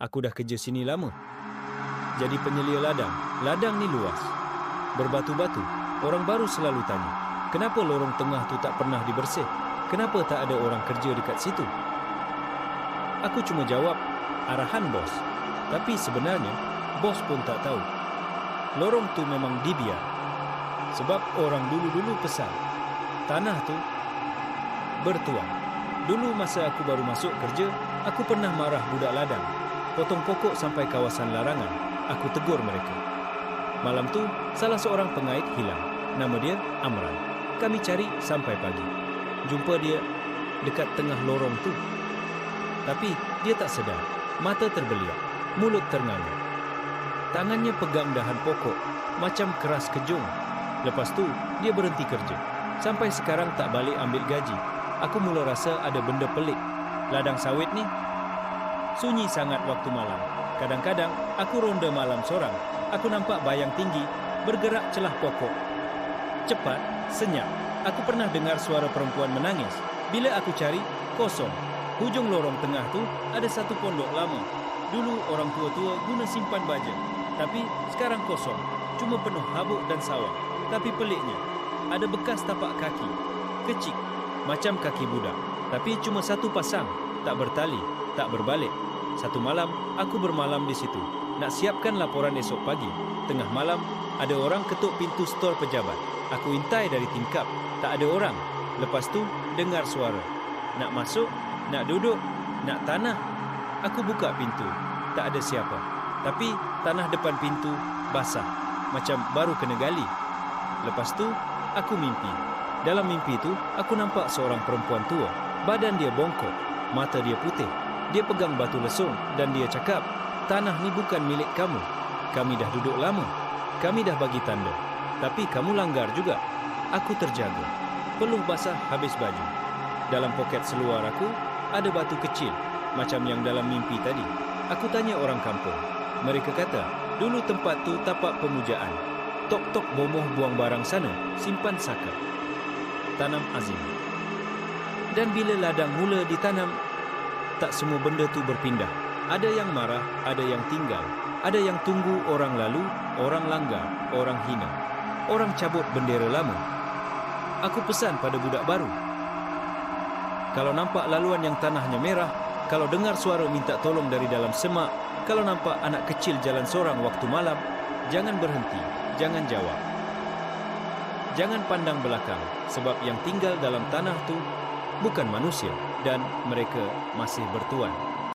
Aku dah kerja sini lama. Jadi penyelia ladang. Ladang ni luas. Berbatu-batu. Orang baru selalu tanya, kenapa lorong tengah tu tak pernah dibersih? Kenapa tak ada orang kerja dekat situ? Aku cuma jawab, arahan bos. Tapi sebenarnya, bos pun tak tahu. Lorong tu memang dibiar. Sebab orang dulu-dulu pesan, tanah tu bertuan. Dulu masa aku baru masuk kerja, aku pernah marah budak ladang. Potong pokok sampai kawasan larangan. Aku tegur mereka. Malam tu, salah seorang pengait hilang. Nama dia Amran. Kami cari sampai pagi. Jumpa dia dekat tengah lorong tu. Tapi dia tak sedar. Mata terbeliak, mulut ternganga. Tangannya pegang dahan pokok macam keras kejung. Lepas tu, dia berhenti kerja. Sampai sekarang tak balik ambil gaji. Aku mula rasa ada benda pelik. Ladang sawit ni sunyi sangat waktu malam. Kadang-kadang aku ronda malam seorang. Aku nampak bayang tinggi bergerak celah pokok. Cepat, senyap. Aku pernah dengar suara perempuan menangis. Bila aku cari, kosong. Hujung lorong tengah tu ada satu pondok lama. Dulu orang tua-tua guna simpan baja. Tapi sekarang kosong. Cuma penuh habuk dan sawah. Tapi peliknya, ada bekas tapak kaki. Kecil, macam kaki budak. Tapi cuma satu pasang. Tak bertali, tak berbalik. Satu malam, aku bermalam di situ. Nak siapkan laporan esok pagi. Tengah malam, ada orang ketuk pintu stor pejabat. Aku intai dari tingkap. Tak ada orang. Lepas tu, dengar suara. Nak masuk, nak duduk, nak tanah. Aku buka pintu. Tak ada siapa. Tapi, tanah depan pintu basah. Macam baru kena gali. Lepas tu, aku mimpi. Dalam mimpi tu, aku nampak seorang perempuan tua. Badan dia bongkok. Mata dia putih. Dia pegang batu lesung dan dia cakap, Tanah ni bukan milik kamu. Kami dah duduk lama. Kami dah bagi tanda. Tapi kamu langgar juga. Aku terjaga. Peluh basah habis baju. Dalam poket seluar aku, ada batu kecil. Macam yang dalam mimpi tadi. Aku tanya orang kampung. Mereka kata, dulu tempat tu tapak pemujaan. Tok-tok bomoh buang barang sana, simpan saka. Tanam azim. Dan bila ladang mula ditanam, tak semua benda tu berpindah. Ada yang marah, ada yang tinggal. Ada yang tunggu orang lalu, orang langgar, orang hina. Orang cabut bendera lama. Aku pesan pada budak baru. Kalau nampak laluan yang tanahnya merah, kalau dengar suara minta tolong dari dalam semak, kalau nampak anak kecil jalan seorang waktu malam, jangan berhenti, jangan jawab. Jangan pandang belakang, sebab yang tinggal dalam tanah tu bukan manusia dan mereka masih bertuan.